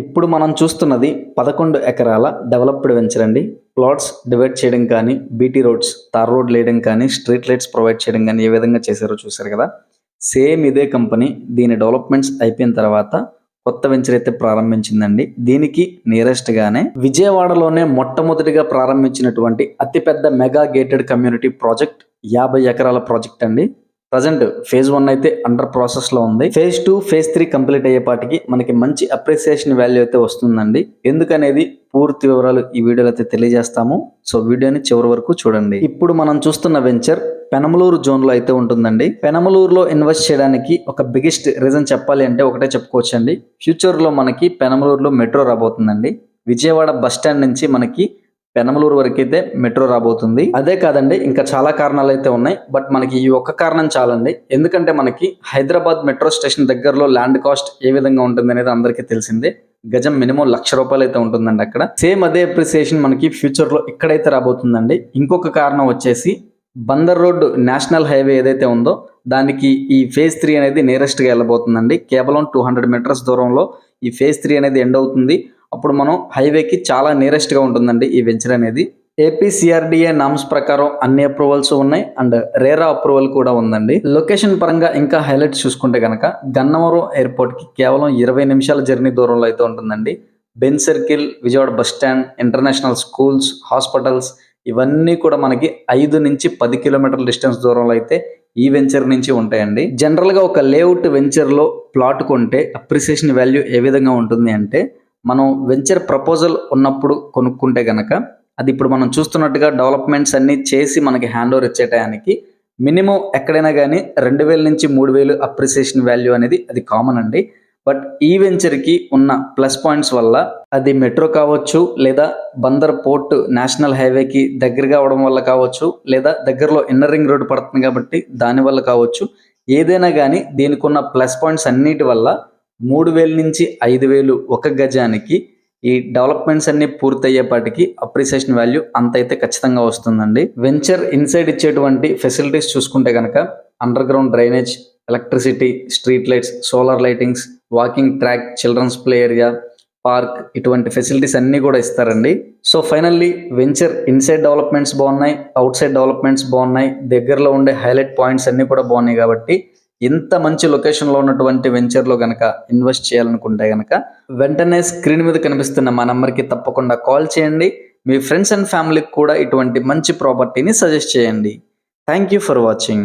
ఇప్పుడు మనం చూస్తున్నది పదకొండు ఎకరాల డెవలప్డ్ వెంచర్ అండి. ప్లాట్స్ డివైడ్ చేయడం కానీ బీటీ రోడ్స్ తార్ రోడ్ లేయడం కానీ స్ట్రీట్ లైట్స్ ప్రొవైడ్ చేయడం కానీ ఏ విధంగా చేశారో చూశారు కదా. సేమ్ ఇదే కంపెనీ దీని డెవలప్మెంట్స్ అయిపోయిన తర్వాత కొత్త వెంచర్ అయితే ప్రారంభించిందండి. దీనికి నియరెస్ట్ గానే విజయవాడలోనే మొట్టమొదటిగా ప్రారంభించినటువంటి అతిపెద్ద మెగా గేటెడ్ కమ్యూనిటీ ప్రాజెక్ట్ యాభై ఎకరాల ప్రాజెక్ట్ అండి. ప్రజెంట్ ఫేజ్ వన్ అయితే అండర్ ప్రాసెస్లో ఉంది. Phase two phase three complete అయ్యేపాటికి మనకి మంచి అప్రిసియేషన్ వాల్యూ అయితే వస్తుందండి. ఎందుకనేది పూర్తి వివరాలు ఈ వీడియోలో అయితే తెలియజేస్తాము. సో వీడియోని చివరి వరకు చూడండి. ఇప్పుడు మనం చూస్తున్న వెంచర్ పెనమలూరు జోన్లో అయితే ఉంటుందండి. పెనమలూరులో ఇన్వెస్ట్ చేయడానికి ఒక బిగ్గెస్ట్ రీజన్ చెప్పాలి అంటే ఒకటే చెప్పుకోవచ్చండి. ఫ్యూచర్లో మనకి పెనమలూరులో మెట్రో రాబోతుందండి. విజయవాడ బస్ స్టాండ్ నుంచి మనకి పెనమలూరు వరకు అయితే మెట్రో రాబోతుంది. అదే కాదండి ఇంకా చాలా కారణాలు అయితే ఉన్నాయి. బట్ మనకి ఈ ఒక్క కారణం చాలండి. ఎందుకంటే మనకి హైదరాబాద్ మెట్రో స్టేషన్ దగ్గరలో ల్యాండ్ కాస్ట్ ఏ విధంగా ఉంటుంది అనేది అందరికీ తెలిసిందే. గజం మినిమం లక్ష రూపాయలు అయితే ఉంటుందండి అక్కడ. సేమ్ అదే అప్రిసియేషన్ మనకి ఫ్యూచర్లో ఇక్కడైతే రాబోతుందండి. ఇంకొక కారణం వచ్చేసి బందర్ రోడ్డు నేషనల్ హైవే ఏదైతే ఉందో దానికి ఈ ఫేజ్ త్రీ అనేది నియరెస్ట్గా వెళ్ళబోతుందండి. కేవలం టూ హండ్రెడ్ మీటర్స్ దూరంలో ఈ ఫేజ్ త్రీ అనేది ఎండ్ అవుతుంది. అప్పుడు మనం హైవేకి చాలా నియరెస్ట్గా ఉంటుందండి ఈ వెంచర్ అనేది. ఏపీ సిఆర్డిఏ నామ్స్ ప్రకారం అన్ని అప్రూవల్స్ ఉన్నాయి అండ్ రేరా అప్రూవల్ కూడా ఉందండి. లొకేషన్ పరంగా ఇంకా హైలైట్ చూసుకుంటే కనుక గన్నవరం ఎయిర్పోర్ట్కి కేవలం ఇరవై నిమిషాల జర్నీ దూరంలో అయితే ఉంటుందండి. Benz circle Vijayawada bus stand international schools hospitals ఇవన్నీ కూడా మనకి ఐదు నుంచి పది కిలోమీటర్ల డిస్టెన్స్ దూరంలో అయితే ఈ వెంచర్ నుంచి ఉంటాయండి. జనరల్గా ఒక లేఅవుట్ వెంచర్లో ప్లాట్ కొంటే అప్రిసియేషన్ వాల్యూ ఏ విధంగా ఉంటుంది అంటే మనం వెంచర్ ప్రపోజల్ ఉన్నప్పుడు కొనుక్కుంటే గనక అది ఇప్పుడు మనం చూస్తున్నట్టుగా డెవలప్మెంట్స్ అన్నీ చేసి మనకి హ్యాండ్ ఓవర్ ఇచ్చే టయానికి మినిమం ఎక్కడైనా కానీ రెండు వేల నుంచి మూడు వేలు అప్రిసియేషన్ వాల్యూ అనేది అది కామన్ అండి. బట్ ఈ వెంచర్కి ఉన్న ప్లస్ పాయింట్స్ వల్ల అది మెట్రో కావచ్చు లేదా బందర్ పోర్ట్ నేషనల్ హైవేకి దగ్గరగా అవడం వల్ల కావచ్చు లేదా దగ్గరలో ఇన్నర్ రింగ్ రోడ్ పడుతుంది కాబట్టి దాని వల్ల కావచ్చు. ఏదైనా కానీ దీనికి ఉన్న ప్లస్ పాయింట్స్ అన్నిటి వల్ల మూడు వేల నుంచి ఐదు వేలు ఒక గజానికి ఈ డెవలప్మెంట్స్ అన్ని పూర్తయ్యేపాటికి అప్రిసియేషన్ వాల్యూ అంత అయితే ఖచ్చితంగా వస్తుందండి. వెంచర్ ఇన్సైడ్ ఇచ్చేటువంటి ఫెసిలిటీస్ చూసుకుంటే కనుక underground drainage electricity street lights solar lightings walking track children's play area park ఇటువంటి ఫెసిలిటీస్ అన్నీ కూడా ఇస్తారండి. So finally venture inside developments బాగున్నాయి అవుట్ సైడ్ డెవలప్మెంట్స్ బాగున్నాయి దగ్గరలో ఉండే హైలైట్ పాయింట్స్ అన్నీ కూడా బాగున్నాయి కాబట్టి ఇంత మంచి లొకేషన్లో ఉన్నటువంటి వెంచర్లో కనుక ఇన్వెస్ట్ చేయాలనుకుంటే కనుక వెంటనే స్క్రీన్ మీద కనిపిస్తున్న మా నెంబర్కి తప్పకుండా కాల్ చేయండి. మీ ఫ్రెండ్స్ అండ్ ఫ్యామిలీకి కూడా ఇటువంటి మంచి ప్రాపర్టీని సజెస్ట్ చేయండి. Thank you for watching